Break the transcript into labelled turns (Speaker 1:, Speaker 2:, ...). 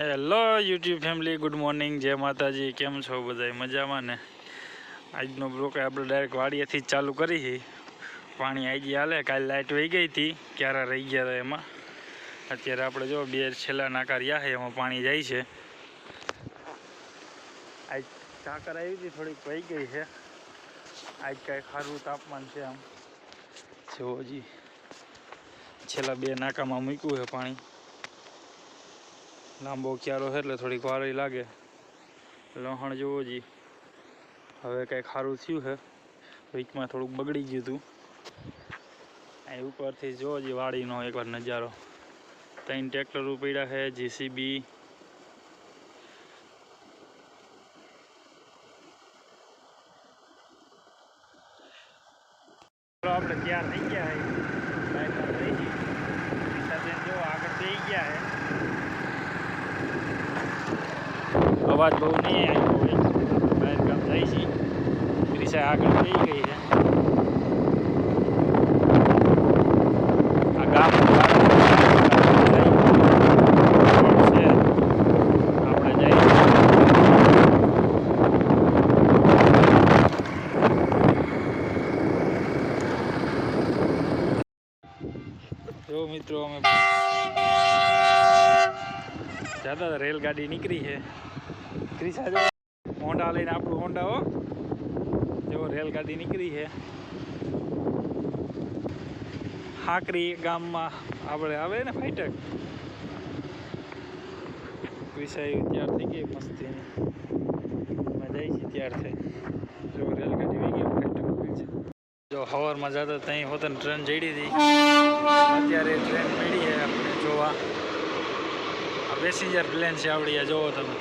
Speaker 1: YouTube family good morning Jai Mataji. કેમ છો બધા મજામાં ને? આજનો બ્લોક આપણે ડાયરેક્ટ વાડીએથી જ ચાલુ કરી છે પાણી આવી હાલે. કાલે લાઇટ વહી ગઈ હતી. ક્યારે રહી ગયા હતા એમાં. અત્યારે આપણે જો બે છેલ્લા નાકા રહ્યા છે એમાં પાણી જાય છે. આજ ટાકર આવી હતી. થોડીક વહી ગઈ છે. આજ કાંઈ સારું તાપમાન છે આમ. જો. હજી છેલ્લા બે નાકામાં મૂક્યું છે પાણી. લાંબો ક્યારો છે એટલે થોડીક વાર લાગે. લહણ જોવો જી. હવે કંઈક સારું થયું છે. વીકમાં થોડુંક બગડી ગયું હતું. અહીં ઉપરથી જોવો જી વાડીનો એકવાર નજારો. ત્રણ ટ્રેક્ટર ઉપડ્યા છે, જીસીબી. આપણે તૈયાર થઈ ગયા છે. જો આગળ થઈ ગયા છે. અવાજ બહુ નહીં આવ્યો હોય. બહાર ગામ જાય છે ત્રીસા આગળ થઈ ગઈ છે. આ ગામ મિત્રો, અમે જતા રેલગાડી નીકળી છે. ત્રીસા જો હોન્ડા લઈને આપણું હોન્ડા હો. જો રેલગાડી નીકળી છે. હાકરી ગામમાં આપણે આવે ને ફાઈટક ત્રીસા તૈયાર થઈ ગઈ મસ્તી મજા આવી છીએ ત્યાર થઈ જો રેલગાડી વહી ગઈ ફાઈટક છે. જો હવારમાં જતા ત્યાં હોતને ટ્રેન જડી હતી. અત્યારે ટ્રેન મળી છે આપણે જોવા. આ પેસેન્જર પ્લેન છે આવડી જોવો તમે.